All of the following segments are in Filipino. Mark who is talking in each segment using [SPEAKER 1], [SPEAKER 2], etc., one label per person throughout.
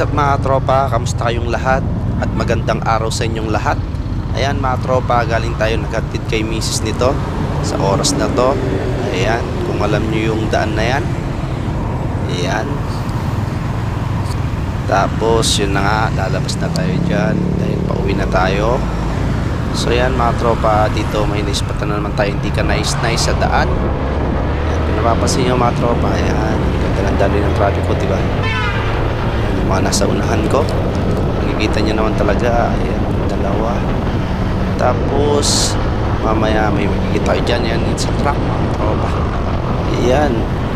[SPEAKER 1] What's up mga tropa? Kamusta kayong lahat? At magandang araw sa inyong lahat. Ayan mga tropa, galing tayo naghatid kay misis nito sa oras na to. Ayan, kung alam nyo yung daan na yan. Ayan. Tapos yun na nga, lalabas na tayo dyan dahil pauwi na tayo. So ayan mga tropa, dito may naispatan na naman tayo hindi ka nice-nice sa daan. Ayan, kung napapansin nyo mga tropa, ayan, ganda ng daloy ng traffic ko, diba? Ayan, mga nasa unahan ko. Makikita nyo naman talaga, ayan, dalawa. Tapos, mamaya may makikita kayo dyan, yan, it's a truck mga tropa. Ayan,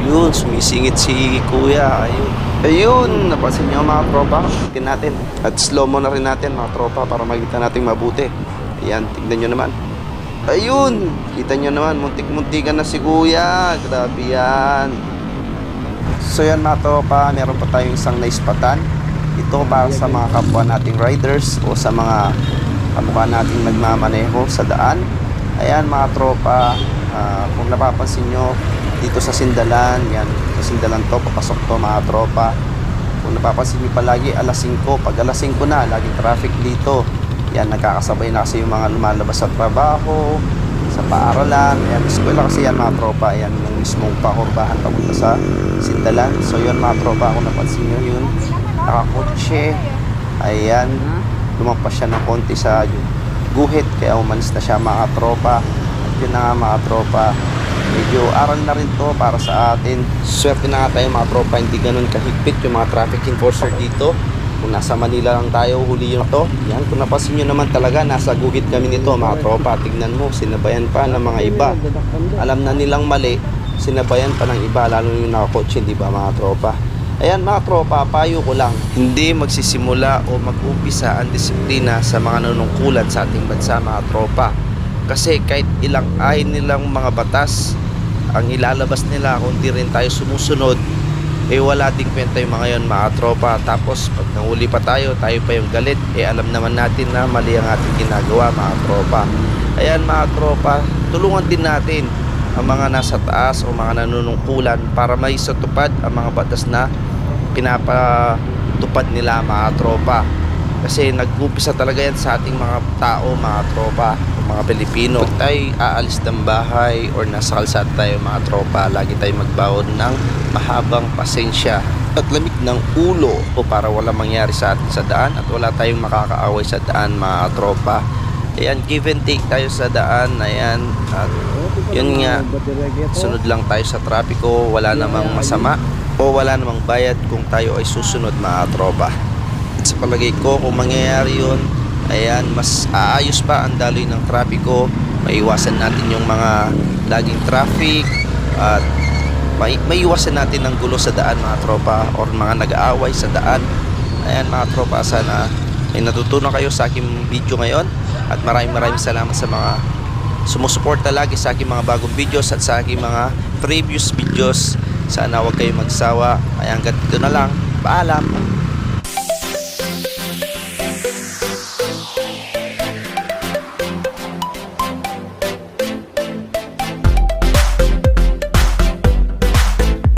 [SPEAKER 1] yun, sumisingit si kuya, ayun. Ayun, napansin nyo mga tropa, tingnan natin. At slow mo na rin natin mga tropa para makita natin mabuti. Ayan, tignan nyo naman. Ayun, kita nyo naman, muntik-muntikan na si kuya. Grabe yan. So yan mga tropa, meron pa tayong isang naispatan. Ito para sa mga kapwa nating riders o sa mga kamukha nating nagmamaneho sa daan. Ayan mga tropa, ah, kung napapansin nyo, dito sa Sindalan, yan, sa Sindalan to, papasok to mga tropa. Kung napapansin nyo palagi, alas 5, pag alas 5 na, laging traffic dito. Yan, nagkakasabay na kasi yung mga lumalabas sa trabaho, sa paaralan, ayan, eskwela kasi yan mga tropa, ayan, yung mismong pakurbahan papunta sa Sindalan. So yun mga tropa, kung napansin nyo yun, nakakotse, ayan, lumampas siya ng konti sa guhit, kaya umalis na siya mga tropa. At yun na nga mga tropa, medyo aral na rin to para sa atin. Swerte na nga tayo mga tropa, hindi ganun kahigpit yung mga traffic enforcer dito. Kung nasa Manila lang tayo, huli yun to. Yan, kung napansin nyo naman talaga, nasa guhit kami nito mga tropa. Tignan mo, sinabayan pa ng mga iba. Alam na nilang mali, sinabayan pa ng iba, lalo yung nakakotse, di ba mga tropa? Ayan mga tropa, payo ko lang, hindi magsisimula o mag-umpisa ang disiplina sa mga nanungkulan sa ating bansa mga tropa. Kasi kahit ilang ay nilang mga batas, ang ilalabas nila kung di rin tayo sumusunod, eh wala ding kwenta yung mga yon mga tropa. Tapos pag nahuli pa tayo, tayo pa yung galit, eh alam naman natin na mali ang ating ginagawa mga tropa. Ayan mga tropa, tulungan din natin ang mga nasa taas o mga nanunungkulan para may satupad ang mga batas na pinapatupad nila mga tropa. Kasi nag-upisa talaga yan sa ating mga tao, mga tropa, mga Pilipino. Pag tayo aalis ng bahay or nasa kalsada tayo mga tropa, lagi tayo magbaon ng mahabang pasensya at lamig ng ulo o para wala mangyari sa atin sa daan at wala tayong makakaaway sa daan mga tropa. Ayan, give and take tayo sa daan. Ayan, at yun nga, sunod lang tayo sa trapiko, wala namang masama o wala namang bayad kung tayo ay susunod mga tropa. At sa palagay ko, kung mangyayari yun, ayan, mas aayos pa ang daloy ng trapiko, maiwasan natin yung mga laging traffic at may, maiwasan natin ang gulo sa daan mga tropa or mga nag-aaway sa daan. Ayan mga tropa, sana may natutunan kayo sa aking video ngayon at maraming maraming salamat sa mga sumusuporta lagi sa aking mga bagong videos at sa aking mga previous videos. Sana huwag kayong magsawa. Ay hanggang dito na lang. Paalam!